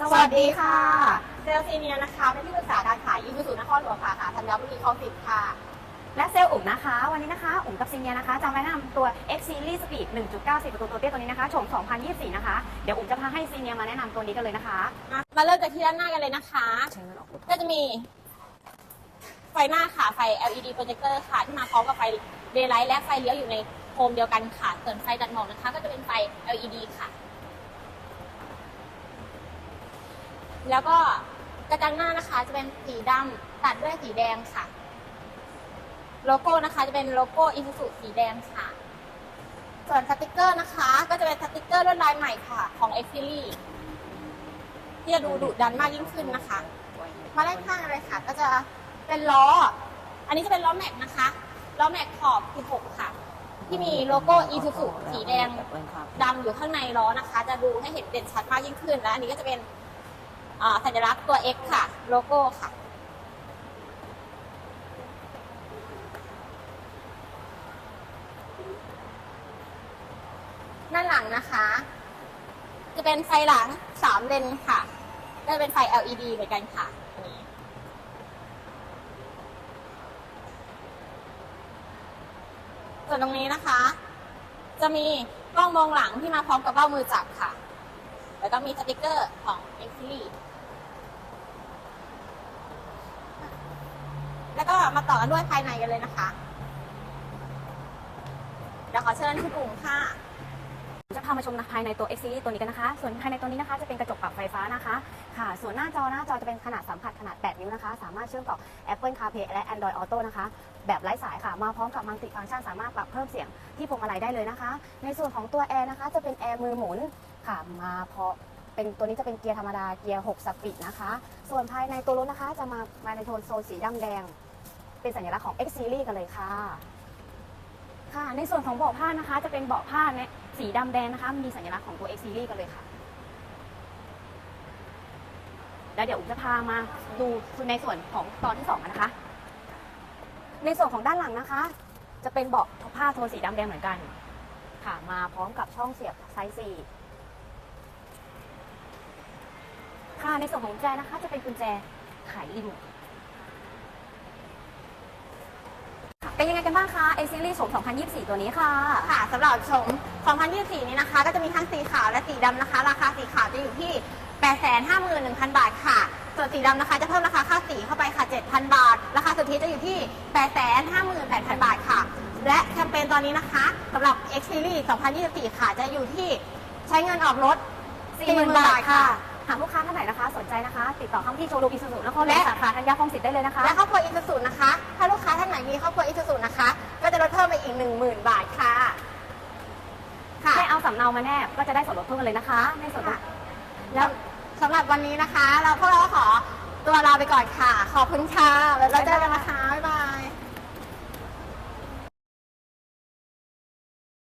สวัสดีค่ะ เซลซีเนียนะคะเป็นที่ปรึกษาการขายยูสุนครหลวงสาขาธัญบุรีคลองสิบค่ะ และเซลล์อุ๋มนะคะ วันนี้นะคะอุ๋มกับซินเนียนะคะจะมาแนะนำตัว X Series Speed 1.94ประตูตัวเตี้ยตัวนี้นะคะโฉม2024 นะคะ เดี๋ยวอุ๋มจะพาให้ซินเนียมาแนะนำตัวนี้กันเลยนะคะ มาเริ่มจากที่ด้านหน้ากันเลยนะคะ ก็จะมีไฟหน้าค่ะ ไฟ LED projector ค่ะ ที่มาพร้อมกับไฟ daylight และไฟเลี้ยวอยู่ในโคมเดียวกันค่ะส่วนไฟตัดหมอกนะคะ ก็จะเป็นไฟ LED ค่ะ แล้วก็กระจังหน้านะคะจะเป็นสีดำตัดด้วยสีแดงค่ะ โลโก้นะคะจะเป็นโลโก้อิซูซุสีแดงค่ะ ส่วนสติกเกอร์นะคะ ก็จะเป็นสติกเกอร์ลวดลายใหม่ค่ะ ของ X Series ที่จะดูดุดันมากยิ่งขึ้นนะคะ มาด้านข้างอะไรค่ะ ก็จะเป็นล้อ อันนี้จะเป็นล้อแม็กนะคะล้อแม็กขอบ16ค่ะ ที่มีโลโก้ Isuzu สีแดงดำอยู่ข้างในล้อนะคะ จะดูให้เห็นเด่นชัดมากยิ่งขึ้น และอันนี้ก็จะเป็น สัญลักษณ์ตัว X ค่ะ โลโก้ค่ะ ด้านหลังนะคะ จะเป็นไฟหลังสามเลนค่ะจะเป็นไฟ LED เหมือนกันค่ะส่วนตรงนี้นะคะ จะมีกล้องมองหลังที่มาพร้อมกับเบ้ามือจับค่ะ แล้วก็มีสติกเกอร์ของ X Series แล้วก็มาต่อกันด้วยภายในกันเลยนะคะ เดี๋ยวขอเชิญคุณอุ๋งค่ะ จะพามาชมภายในตัว X Series ตัวนี้กันนะคะ ส่วนภายในตัวนี้นะคะ จะเป็นกระจกปรับไฟฟ้านะคะ ค่ะ ส่วนหน้าจอหน้าจอจะเป็นขนาดสัมผัสขนาด 8 นิ้วนะคะ สามารถเชื่อมต่อ Apple CarPlay และ Android Auto นะคะ แบบไร้สายค่ะ มาพร้อมกับมัลติฟังก์ชันสามารถปรับเพิ่มเสียงที่พวงมาลัยได้เลยนะคะ ในส่วนของตัวแอร์นะคะ จะเป็นแอร์มือหมุน ค่ะ มาเพอเป็นตัวนี้จะเป็นเกียร์ธรรมดาเกียร์ 6สปีดนะคะ ส่วนภายในตัวรถนะคะ จะมามาในโทนโซนสีดำแดง เป็นสัญลักษณ์ของ X Series กันเลยค่ะค่ะ ในส่วนของเบาะผ้านะคะ จะเป็นเบาะผ้าเนี่ยสีดำแดงนะคะมีสัญลักษณ์ของตัว X Series กันเลยค่ะแล้วเดี๋ยวอุ๋มจะพามาดูในส่วนของตอนที่สองกันนะคะ ในส่วนของด้านหลังนะคะ จะเป็นเบาะผ้าโทนสีดำแดงเหมือนกัน ค่ะ มาพร้อมกับช่องเสียบไซส์สี่ ค่ะในส่วนของกุญแจนะคะ จะเป็นกุญแจไขรีโมทเป็นยังไงกันบ้างคะ X Series โฉม2024 ตัวนี้ค่ะ ค่ะสำหรับชม 2024 นี้นะคะ ก็จะมีทั้งสีขาวและสีดำนะคะ ราคาสีขาวจะอยู่ที่ 851,000 บาทค่ะ ส่วนสีดำนะคะ จะเพิ่มราคาค่าสีเข้าไปค่ะ 7,000 บาท ราคาสุทธิจะอยู่ที่ 858,000 บาทค่ะ และแคมเปญตอนนี้นะคะสำหรับ X Series 2024 ค่ะ จะอยู่ที่ใช้เงินออกรถ40,000 บาทค่ะ หากลูกค้าท่านไหนนะคะ สนใจนะคะ ติดต่อเข้ามาที่โชว์รูมอิซูซุนครหลวงสาขาธัญญาคลองสิทธิ์ได้เลยนะคะ และครอบครัวอิซูซุนะคะ ถ้าลูกค้าท่านไหนมีครอบครัวอิซูซุนะคะ ก็จะลดเพิ่มไปอีก 10,000 บาทค่ะ ค่ะให้เอาสำเนามาแนบก็จะได้ส่วนลดเพิ่มกันเลยนะคะในส่วนลดแล้ว สำหรับวันนี้นะคะ เราพวกเราก็ขอตัวลาไปก่อนค่ะ ขอบคุณค่ะแล้วเราเจอกันนะคะ